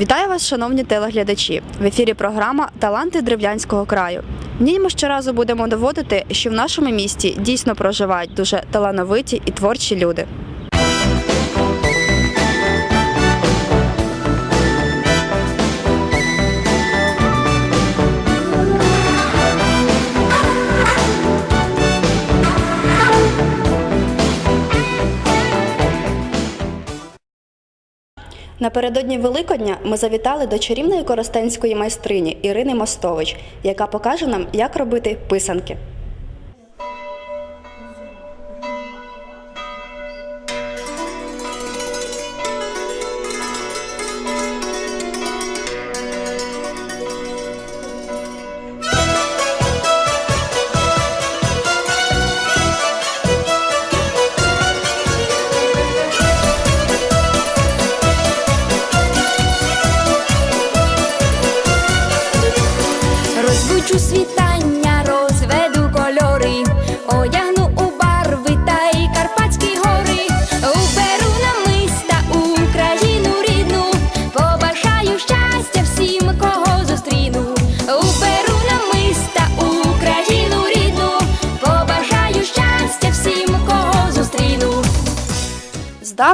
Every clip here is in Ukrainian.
Вітаю вас, шановні телеглядачі! В ефірі програма Таланти Древлянського краю. В ній ми щоразу будемо доводити, що в нашому місті дійсно проживають дуже талановиті і творчі люди. Напередодні Великодня ми завітали до чарівної коростенської майстрині Ірини Мостович, яка покаже нам, як робити писанки.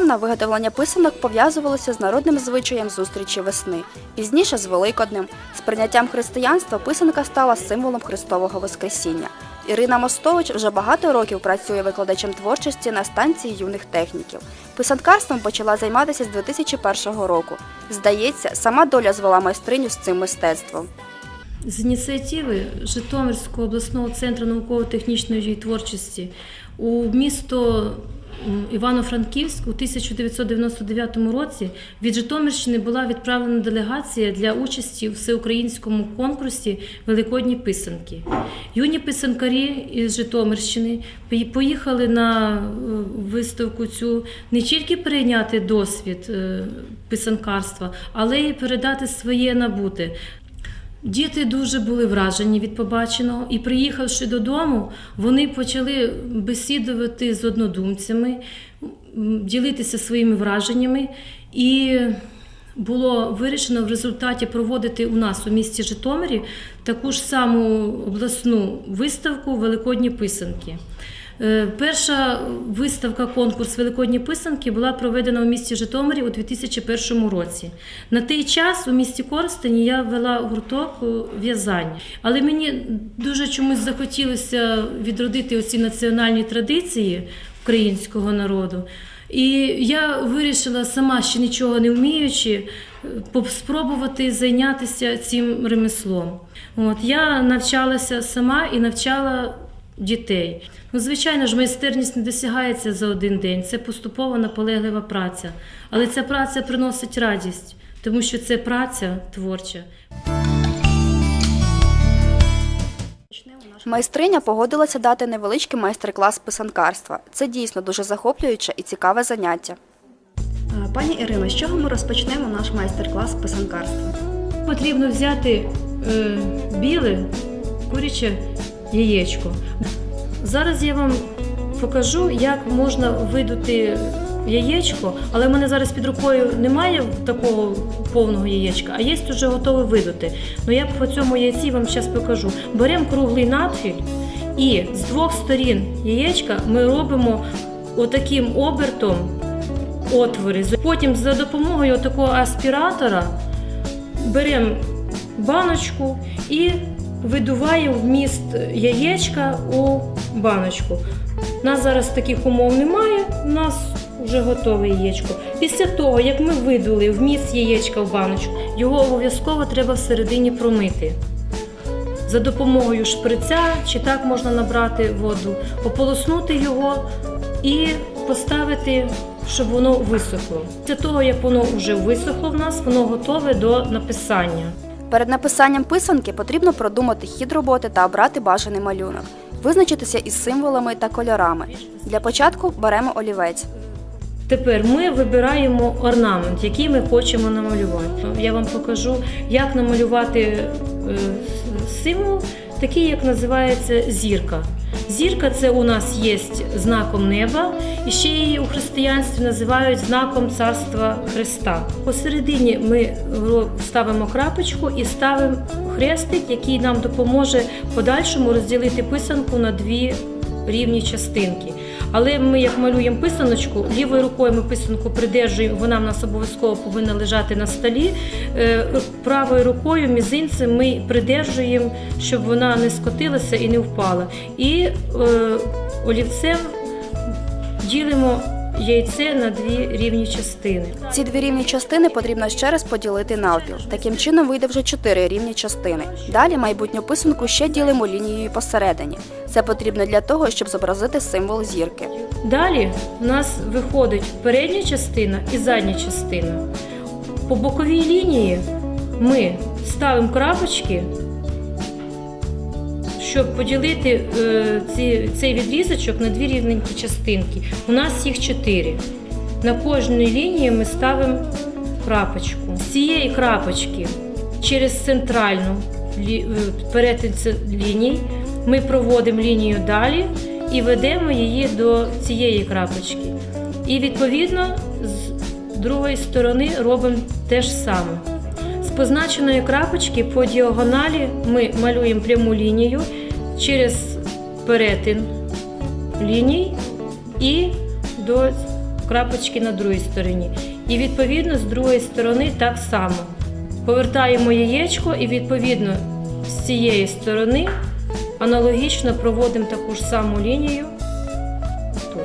Здавна виготовлення писанок пов'язувалося з народним звичаєм зустрічі весни, пізніше з Великоднем. З прийняттям християнства писанка стала символом Христового Воскресіння. Ірина Мостович вже багато років працює викладачем творчості на станції юних техніків. Писанкарством почала займатися з 2001 року. Здається, сама доля звела майстриню з цим мистецтвом. З ініціативи Житомирського обласного центру науково-технічної творчості у місто Івано-Франківськ у 1999 році від Житомирщини була відправлена делегація для участі у всеукраїнському конкурсі Великодні писанки. Юні писанкарі із Житомирщини поїхали на е, виставку цю не тільки перейняти досвід е, писанкарства, але й передати своє набуте. Діти дуже були вражені від побаченого, і приїхавши додому, вони почали бесідувати з однодумцями, ділитися своїми враженнями. І було вирішено в результаті проводити у нас у місті Житомирі таку ж саму обласну виставку Великодні писанки. Е, Перша виставка конкурс Великодні писанки була проведена у місті Житомирі у 2001 році. На той час у місті Коростені я вела гурток в'язання. Але мені дуже чомусь захотілося відродити оці національні традиції українського народу. І я вирішила сама, ще нічого не вміючи, е, спробувати зайнятися цим ремеслом. От я навчалася сама і навчала дітей. Ну, звичайно ж, майстерність не досягається за один день. Це поступова наполеглива праця. Але ця праця приносить радість, тому що це праця творча. Майстриня погодилася дати невеличкий майстер-клас писанкарства. Це дійсно дуже захоплююче і цікаве заняття. Пані Ірино, з чого ми розпочнемо наш майстер-клас писанкарства? Потрібно взяти е, біле куряче яєчко. Зараз я вам покажу, як можна видути яєчко, але в мене зараз під рукою немає такого повного яєчка, а є вже готове видути. Ну я по цьому яйці вам зараз покажу. Беремо круглий надфіль і з двох сторін яєчка ми робимо отаким обертом отвори. Потім за допомогою такого аспіратора беремо баночку і видуваємо вміст яєчка у баночку. У нас зараз таких умов немає, у нас вже готове яєчко. Після того, як ми видули вміст яєчка в баночку, його обов'язково треба всередині промити. За допомогою шприця чи так можна набрати воду, ополоснути його і поставити, щоб воно висохло. Після того, як воно вже висохло в нас, воно готове до написання. Перед написанням писанки потрібно продумати хід роботи та обрати бажаний малюнок, визначитися із символами та кольорами. Для початку беремо олівець. Тепер ми вибираємо орнамент, який ми хочемо намалювати. Я вам покажу, як намалювати е, символ такий, як називається зірка. Зірка це у нас є знаком неба, і ще її у християнстві називають знаком Царства Христа. Посередині ми ставимо крапочку і ставимо хрестик, який нам допоможе подальшому розділити писанку на дві рівні частинки. Але ми, як малюємо писаночку, лівою рукою ми писанку придержуємо, вона в нас обов'язково повинна лежати на столі. Е, Правою рукою, мізинцем ми придержуємо, щоб вона не скотилася і не впала. І е, олівцем ділимо яйце на дві рівні частини. Ці дві рівні частини потрібно ще раз поділити навпіл. Таким чином вийде вже чотири рівні частини. Далі майбутню писанку ще ділимо лінією посередині. Це потрібно для того, щоб зобразити символ зірки. Далі в нас виходить передня частина і задня частина. По боковій лінії ми ставимо крапочки, щоб поділити е, цей відрізочок на дві рівненькі частинки. У нас їх чотири. На кожній лінії ми ставимо крапочку. З цієї крапочки через центральну е, перетин ліній ми проводимо лінію далі і ведемо її до цієї крапочки. І відповідно з другої сторони робимо те ж саме. З позначеної крапочки по діагоналі ми малюємо пряму лінію через перетин ліній і до крапочки на другій стороні. І відповідно з другої сторони так само. Повертаємо яєчко і відповідно з цієї сторони аналогічно проводимо таку ж саму лінію тут.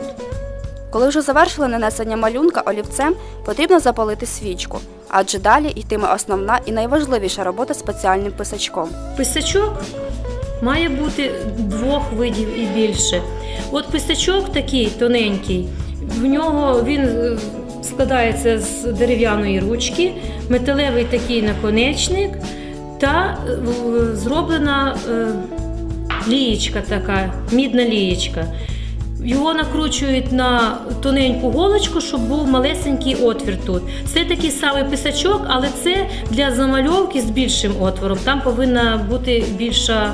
Коли вже завершили нанесення малюнка олівцем, потрібно запалити свічку, адже далі йтиме основна і найважливіша робота спеціальним писачком. Писачок має бути двох видів і більше. От писачок такий тоненький, в нього він е, складається з дерев'яної ручки, металевий такий наконечник та е, зроблена е, лієчка така, мідна лієчка. Його накручують на тоненьку голочку, щоб був малесенький отвір тут. Це такий самий писачок, але це для замальовки з більшим отвором. Там повинна бути більша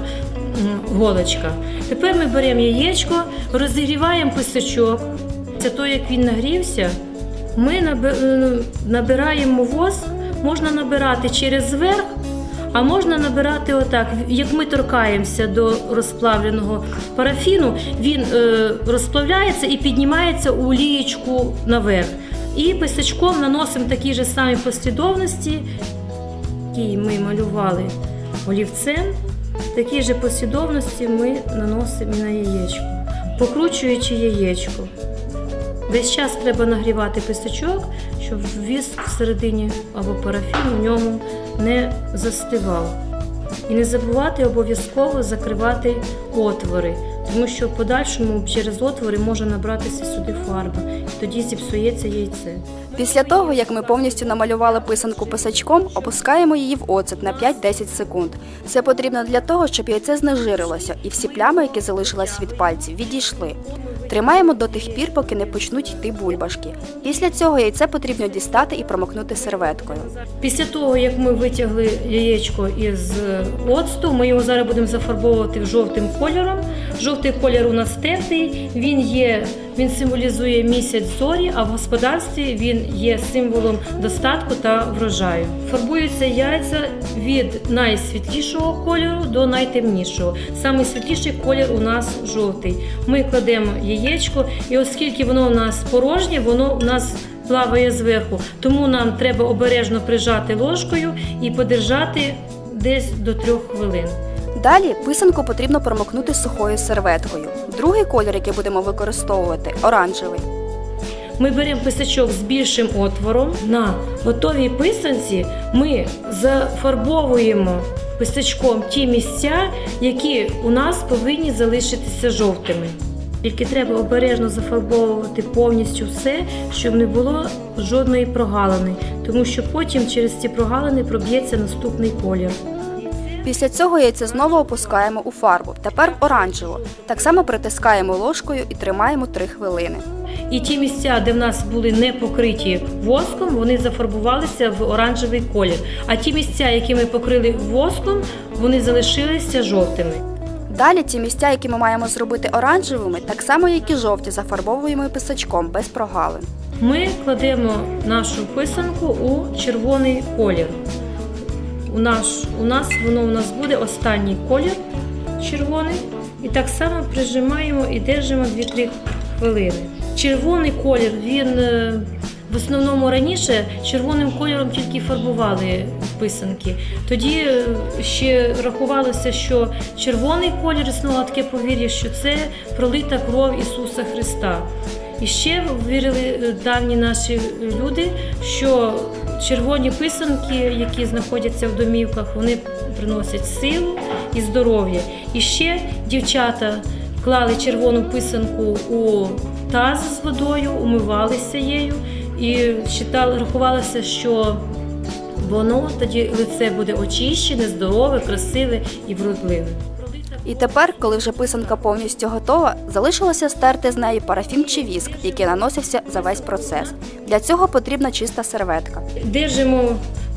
голочка. Тепер ми беремо яєчко, розігріваємо писачок. Це то, як він нагрівся, ми е, набираємо воск, можна набирати через верх, а можна набирати отак. Як ми торкаємося до розплавленого парафіну, він е, розплавляється і піднімається у лієчку наверх. І писачком наносимо такі ж самі послідовності, які ми малювали олівцем. Такі ж послідовності ми наносимо на яєчко, покручуючи яєчко. Весь час треба нагрівати писачок, щоб віск всередині або парафін у ньому не застивав. І не забувати обов'язково закривати отвори, тому що в подальшому через отвори може набратися сюди фарба, і тоді зіпсується яйце. Після того, як ми повністю намалювали писанку писачком, опускаємо її в оцет на 5-10 секунд. Це потрібно для того, щоб яйце знежирилося і всі плями, які залишились від пальців, відійшли. Тримаємо до тих пір, поки не почнуть йти бульбашки. Після цього яйце потрібно дістати і промокнути серветкою. Після того, як ми витягли яєчко із оцту, ми його зараз будемо зафарбовувати жовтим кольором. Жовтий колір у нас тертий, він є, він символізує місяць зорі, а в господарстві він є символом достатку та врожаю. Фарбуються яйця від найсвітлішого кольору до найтемнішого. Самий світліший колір у нас жовтий. Ми кладемо яєчко, і оскільки воно у нас порожнє, воно у нас плаває зверху. Тому нам треба обережно прижати ложкою і подержати десь до трьох хвилин. Далі писанку потрібно промокнути сухою серветкою. Другий колір, який будемо використовувати оранжевий. Ми беремо писачок з більшим отвором. На готовій писанці ми зафарбовуємо писачком ті місця, які у нас повинні залишитися жовтими. Тільки треба обережно зафарбовувати повністю все, щоб не було жодної прогалини, тому що потім через ці прогалини проб'ється наступний колір. Після цього яйце знову опускаємо у фарбу, тепер в оранжеву. Так само притискаємо ложкою і тримаємо 3 хвилини. І ті місця, де в нас були не покриті воском, вони зафарбувалися в оранжевий колір. А ті місця, які ми покрили воском, вони залишилися жовтими. Далі ті місця, які ми маємо зробити оранжевими, так само як і жовті, зафарбовуємо писачком без прогалин. Ми кладемо нашу писанку у червоний колір. У, наш, у нас воно у нас буде останній колір червоний. І так само прижимаємо і держимо 2-3 хвилини. Червоний колір, він е, в основному раніше червоним кольором тільки фарбували писанки. Тоді е, ще рахувалося, що червоний колір існувало таке повір'я, що це пролита кров Ісуса Христа. І ще вірили е, давні наші люди, що червоні писанки, які знаходяться в домівках, вони приносять силу і здоров'я. І ще дівчата клали червону писанку у таз з водою, умивалися нею і рахувалося, що воно тоді лице буде очищене, здорове, красиве і вродливе. І тепер, коли вже писанка повністю готова, залишилося стерти з неї парафін чи віск, який наносився за весь процес. Для цього потрібна чиста серветка. Держимо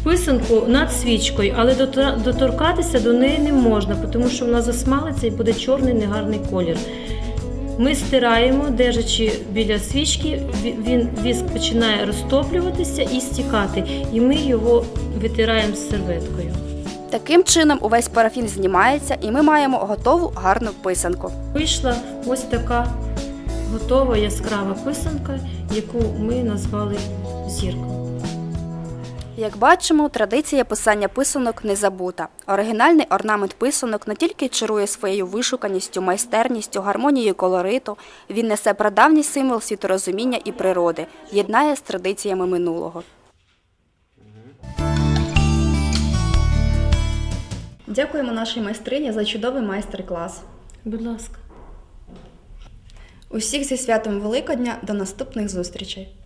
писанку над свічкою, але дотор- доторкатися до неї не можна, тому що вона засмалиться і буде чорний негарний колір. Ми стираємо, держачи біля свічки, він віск починає розтоплюватися і стікати, і ми його витираємо серветкою. Таким чином увесь парафін знімається, і ми маємо готову гарну писанку. Вийшла ось така готова яскрава писанка, яку ми назвали зіркою. Як бачимо, традиція писання писанок не забута. Оригінальний орнамент писанок не тільки чарує своєю вишуканістю, майстерністю, гармонією колориту, він несе прадавній символ світорозуміння і природи, єднає з традиціями минулого. Дякуємо нашій майстрині за чудовий майстер-клас. Будь ласка. Усіх зі святом Великодня до наступних зустрічей!